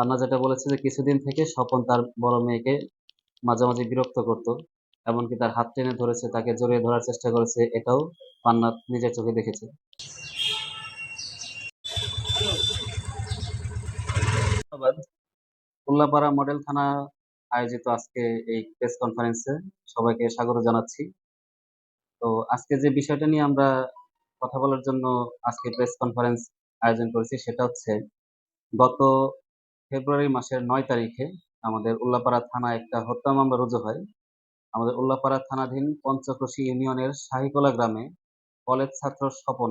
পান্না যেটা বলেছে যে কিছুদিন থেকে স্বপন তার বড় মেয়েকে মাঝে মাঝে বিরক্ত করত, এমনকি তার হাত টেনে ধরেছে, তাকে জড়িয়ে ধরার চেষ্টা করেছে, এটাও পান্না নিজের চোখে দেখেছে। ধন্যবাদ। উল্লাপাড়া মডেল থানা আয়োজিত আজকে এই প্রেস কনফারেন্সে সবাইকে স্বাগত জানাচ্ছি। তো আজকে যে বিষয়টা নিয়ে আমরা কথা বলার জন্য আজকে প্রেস কনফারেন্স আয়োজন করেছি সেটা হচ্ছে, গত ফেব্রুয়ারি মাসের নয় তারিখে আমাদের উল্লাপাড়া থানা একটা হত্যা মামলা রুজু হয়। আমাদের উল্লাপাড়া থানাধীন পঞ্চক্রোশী ইউনিয়নের শাহিকোলা গ্রামে কলেজ ছাত্র স্বপন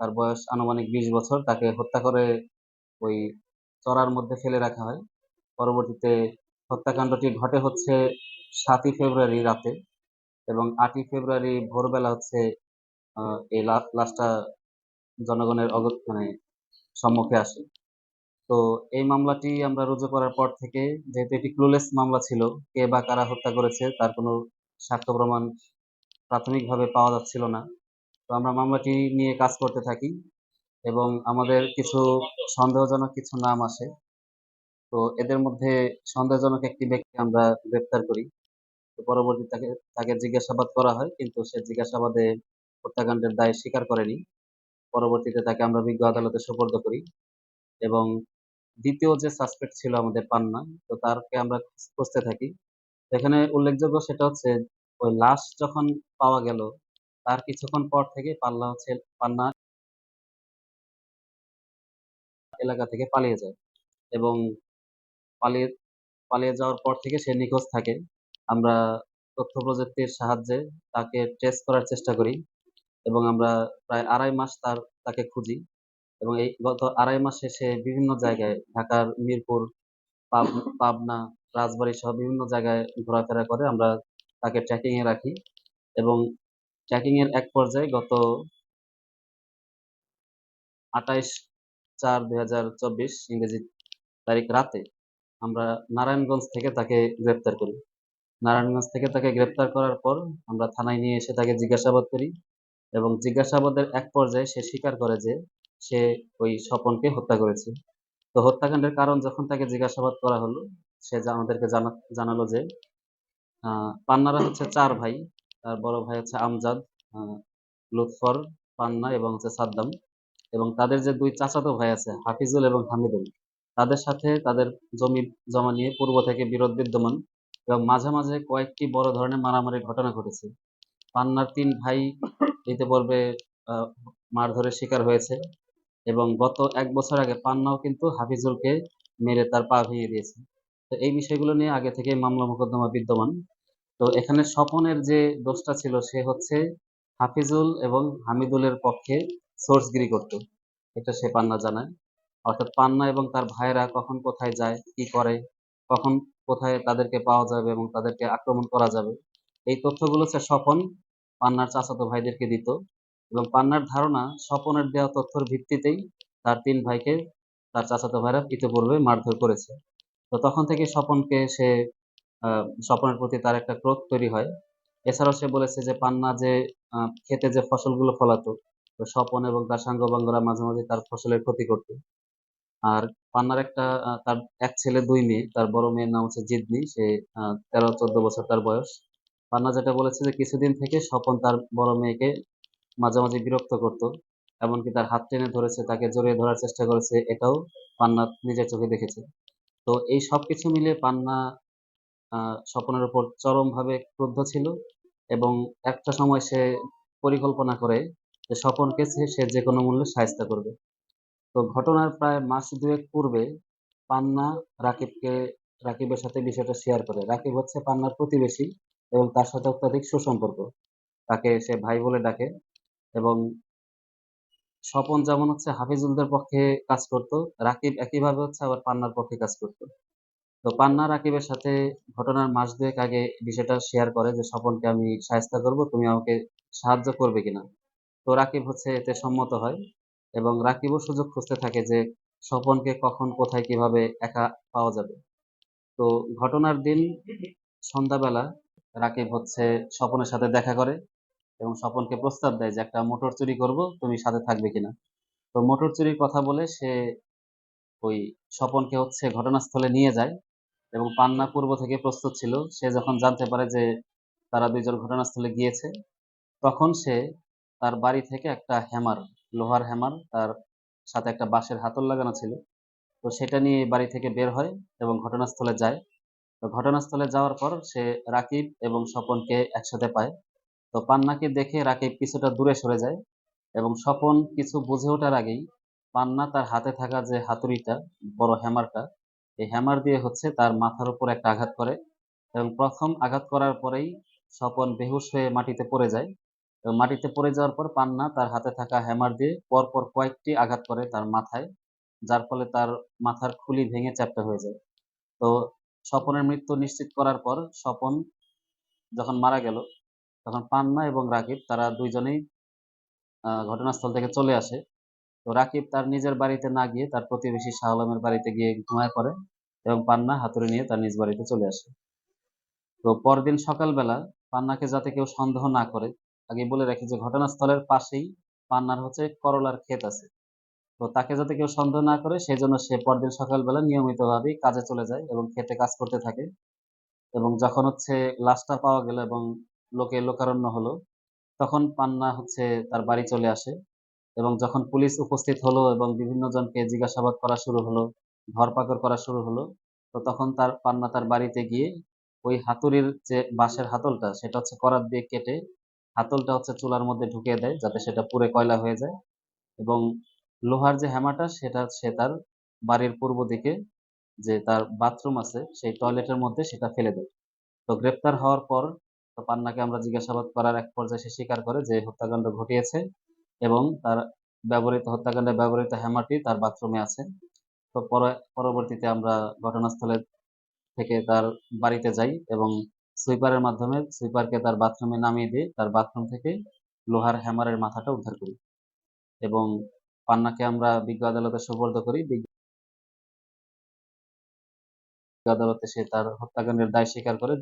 তার বয়স আনুমানিক বিশ বছর, তাকে হত্যা করে ওই চড়ার মধ্যে ফেলে রাখা হয়। পরবর্তীতে হত্যাকাণ্ডটি ঘটে হচ্ছে সাতই ফেব্রুয়ারি রাতে এবং আটই ফেব্রুয়ারি ভোরবেলা হচ্ছে এই লাশটা জনগণের অগ মানে সম্মুখে আসে। তো এই মামলাটি আমরা রুজু করার পর থেকে যেহেতু এটি ক্লুলেস মামলা ছিল, কে বা কারা হত্যা করেছে তার কোনো সাক্ষ্য প্রমাণ প্রাথমিকভাবে পাওয়া যাচ্ছিল না। তো আমরা মামলাটি নিয়ে কাজ করতে থাকি এবং আমাদের কিছু সন্দেহজনক কিছু নাম আসে। তো এদের মধ্যে সন্দেহজনক একটি ব্যক্তি আমরা গ্রেপ্তার করি। তো পরবর্তী তাকে তাকে জিজ্ঞাসাবাদ করা হয়, কিন্তু সে জিজ্ঞাসাবাদে হত্যাকাণ্ডের দায় স্বীকার করেনি। পরবর্তীতে তাকে আমরা বিজ্ঞ আদালতে সোপর্দ করি। এবং দ্বিতীয় যে সাসপেক্ট ছিল আমাদের পান্না, তো তারকে আমরা খুঁজতে থাকি। এখানে উল্লেখযোগ্য সেটা হচ্ছে, ওই লাশ যখন পাওয়া গেল, তার কিছুক্ষণ পর থেকে পাল্লা হচ্ছে পান্না এলাকা থেকে পালিয়ে যায়। এবং পালিয়ে পালিয়ে যাওয়ার পর থেকে সে নিখোঁজ থাকে। আমরা তথ্য প্রযুক্তির সাহায্যে তাকে ট্রেস করার চেষ্টা করি। এবং আমরা প্রায় আড়াই মাস তার, তাকে খুঁজি। এবং এই গত আড়াই মাসে সে বিভিন্ন জায়গায়, ঢাকার মিরপুর, পাব- পাবনা, রাজবাড়ী সহ বিভিন্ন জায়গায় ঘোরাফেরা করে আমরা তাকে ট্র্যাকিং এ রাখি। এবং ট্র্যাকিং এর এক পর্যায়ে গত আঠাইশ চার দুই হাজার চব্বিশ ইংরেজি তারিখ রাতে আমরা নারায়ণগঞ্জ থেকে তাকে গ্রেপ্তার করি। নারায়ণগঞ্জ থেকে তাকে গ্রেপ্তার করার পর আমরা থানায় নিয়ে এসে তাকে জিজ্ঞাসাবাদ করি। এবং জিজ্ঞাসাবাদের এক পর্যায়ে সে স্বীকার করে যে সে ওই স্বপনকে হত্যা করেছে। তো হত্যাকাণ্ডের কারণ যখন তাকে জিজ্ঞাসাবাদ করা হলো, সে আমাদেরকে জানা জানালো যে পান্নারা হচ্ছে চার ভাই। তার বড় ভাই হচ্ছে আমজাদ লুৎফর, পান্না এবং হচ্ছে সাদ্দাম এবং তাদের যে দুই চাচাতো ভাই আছে, হাফিজুল এবং হামিদুল, তাদের সাথে তাদের জমি জমা নিয়ে পূর্ব থেকে বিরোধ বিদ্যমান এবং মাঝে মাঝে কয়েকটি বড় ধরনের মারামারির ঘটনা ঘটেছে। পান্নার তিন ভাই ইতিপূর্বে আহ, মারধরের শিকার হয়েছে এবং গত এক বছর আগে পান্নাও কিন্তু হাফিজুলকে মেরে তার পা ভেঙে দিয়েছে। তো এই বিষয়গুলো নিয়ে আগে থেকে মামলা মোকদ্দমা বিদ্যমান। তো এখানে স্বপনের যে দোষটা ছিল সে হচ্ছে হাফিজুল এবং হামিদুলের পক্ষে সোর্সগিরি করত। এটা সে পান্না জানায়। অর্থাৎ পান্না এবং তার ভাইয়েরা কখন কোথায় যায় কি করে কখন কোথায় তাদেরকে পাওয়া যাবে এবং তাদেরকে আক্রমণ করা যাবে এই তথ্যগুলো সে স্বপন পান্নার চাচাতো ভাইদেরকে দিত এবং পান্নার ধারণা স্বপনের দেওয়া তথ্যের ভিত্তিতেই তার তিন ভাইকে তার চাচাতো ভাইরা ইতিপূর্বে মারধর করেছে। তো তখন থেকে স্বপনকে সে স্বপনের প্রতি তার একটা ক্রোধ তৈরি হয়। এছাড়াও সে বলেছে যে পান্না যে ক্ষেতে যে ফসলগুলো ফলাতো, তো স্বপন এবং তার সাঙ্গপাঙ্গরা মাঝে মাঝে তার ফসলের ক্ষতি করতো। আর পান্নার একটা তার এক ছেলে, দুই মেয়ে, তার বড় মেয়ের নাম হচ্ছে জিদনি, সে তেরো, চোদ্দ বছর তার বয়স। পান্না যেটা বলেছে যে কিছুদিন থেকে স্বপন তার বড় মেয়েকে মাঝে মাঝে বিরক্ত করত, এমনকি তার হাত টেনে ধরেছে, তাকে জড়িয়ে ধরার চেষ্টা করেছে, এটাও পান্না নিজের চোখে দেখেছে। তো এই সবকিছু মিলে পান্না স্বপনের উপর চরমভাবে ক্রুদ্ধ ছিল এবং একটা সময় সে পরিকল্পনা করে যে স্বপনকে সে যে কোনো মূল্যে সাহায্য করবে। তো ঘটনার প্রায় মাস দুয়েক পূর্বে পান্না রাকিবকে, রাকিবের সাথে বিষয়টা শেয়ার করে। রাকিব হচ্ছে পান্নার প্রতিবেশী। এবং তার সাথে অত্যাধিক সুসম্পর্ক। তাকে সে ভাই বলে ডাকে এবং স্বপন যেমন হচ্ছে হাফিজুলদের পক্ষে কাজ করত, রাকিব একইভাবে হচ্ছে আবার পান্নার পক্ষে কাজ করত। তো পান্না রাকিবের সাথে ঘটনার মাস দুয়েক আগে বিষয়টা শেয়ার করে যে, স্বপনকে আমি সাহায্য করব, তুমি আমাকে সাহায্য করবে কিনা? তো রাকিব হচ্ছে এতে সম্মত হয় এবং রাকিবও সুযোগ খুঁজতে থাকে যে, স্বপনকে কখন, কোথায়, কীভাবে একা পাওয়া যাবে। তো ঘটনার দিন সন্ধ্যাবেলা রাকিব হচ্ছে স্বপনের সাথে দেখা করে এবং স্বপনকে প্রস্তাব দেয় যে একটা মোটর চুরি করব, তুমি সাথে থাকবে কিনা। তো মোটর চুরির কথা বলে সে ওই স্বপনকে হচ্ছে ঘটনাস্থলে নিয়ে যায় এবং পান্না পূর্ব থেকে প্রস্তুত ছিল। সে যখন জানতে পারে যে তারা দুইজন ঘটনাস্থলে গিয়েছে, তখন সে তার বাড়ি থেকে একটা হ্যামার, লোহার হ্যামার, তার সাথে একটা বাঁশের হাতল লাগানো ছিল। তো সেটা নিয়ে বাড়ি থেকে বের হয় এবং ঘটনাস্থলে যায়। তো ঘটনাস্থলে যাওয়ার পর সে রাকিব এবং স্বপনকে একসাথে পায়। তো পান্নাকে দেখে রাকিব কিছুটা দূরে সরে যায় এবং স্বপন কিছু বুঝে ওঠার আগেই পান্না তার হাতে থাকা যে হাতুড়িটা, বড় হ্যামারটা, এই হ্যামার দিয়ে হচ্ছে তার মাথার উপর একটা আঘাত করে এবং প্রথম আঘাত করার পরেই স্বপন বেহুশ হয়ে মাটিতে পড়ে যায়। এবং মাটিতে পড়ে যাওয়ার পর পান্না তার হাতে থাকা হ্যামার দিয়ে পরপর কয়েকটি আঘাত করে তার মাথায়, যার ফলে তার মাথার খুলি ভেঙে চ্যাপ্টা হয়ে যায়। তো স্বপনের মৃত্যু নিশ্চিত করার পর স্বপন যখন মারা গেল, তখন পান্না এবং রাকিব তারা দুইজনেই ঘটনাস্থল থেকে চলে আসে। তো রাকিব তার নিজের বাড়িতে না গিয়ে তার প্রতিবেশী শাহ আলমের বাড়িতে গিয়ে ঘুমায় পড়ে এবং পান্না হাতুড়ি নিয়ে তার নিজ বাড়িতে চলে আসে। তো পরদিন সকালবেলা পান্নাকে যাতে কেউ সন্দেহ না করে, আগে বলে রাখি যে ঘটনাস্থলের পাশেই পান্নার হচ্ছে করলার ক্ষেত আছে। তো তাকে যাতে কেউ সন্দেহ না করে সেই জন্য সে পরদিন সকালবেলা নিয়মিত নিয়মিতভাবেই কাজে চলে যায় এবং খেতে কাজ করতে থাকে। এবং যখন হচ্ছে লাশটা পাওয়া গেল এবং লোকে লোকারণ্য হলো, তখন পান্না হচ্ছে তার বাড়ি চলে আসে। এবং যখন পুলিশ উপস্থিত হলো এবং বিভিন্ন জনকে জিজ্ঞাসাবাদ করা শুরু হলো, ধরপাকড় করা শুরু হলো, তো তখন তার পান্না তার বাড়িতে গিয়ে ওই হাতুড়ির যে বাঁশের হাতলটা, সেটা হচ্ছে করাত দিয়ে কেটে হাতলটা হচ্ছে চুলার মধ্যে ঢুকিয়ে দেয় যাতে সেটা পুড়ে কয়লা হয়ে যায়। এবং লোহার যে হ্যামারটা সেটা সে তার বাড়ির পূর্ব দিকে যে তার বাথরুম আছে, সেই টয়লেটের মধ্যে সেটা ফেলে দেয়। তো গ্রেপ্তার হওয়ার পর তো পান্নাকে আমরা জিজ্ঞাসাবাদ করার এক পর্যায়ে সে স্বীকার করে যে হত্যাকাণ্ড ঘটিয়েছে এবং তার ব্যবহৃত, হত্যাকাণ্ডে ব্যবহৃত হ্যামারটি তার বাথরুমে আছে। তো পরে, পরবর্তীতে আমরা ঘটনাস্থলে থেকে তার বাড়িতে যাই এবং সুইপারের মাধ্যমে সুইপারকে তার বাথরুমে নামিয়ে দিয়ে তার বাথরুম থেকে লোহার হ্যামারের মাথাটা উদ্ধার করি। এবং পান্নাকে আমরা বিজ্ঞ আদালতে সোপর্দ করি। আদালতে সে তার হত্যাকাণ্ডের দায় স্বীকার করে,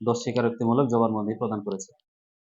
দোষ স্বীকারোক্তিমূলক জবানবন্দি প্রদান করেছে।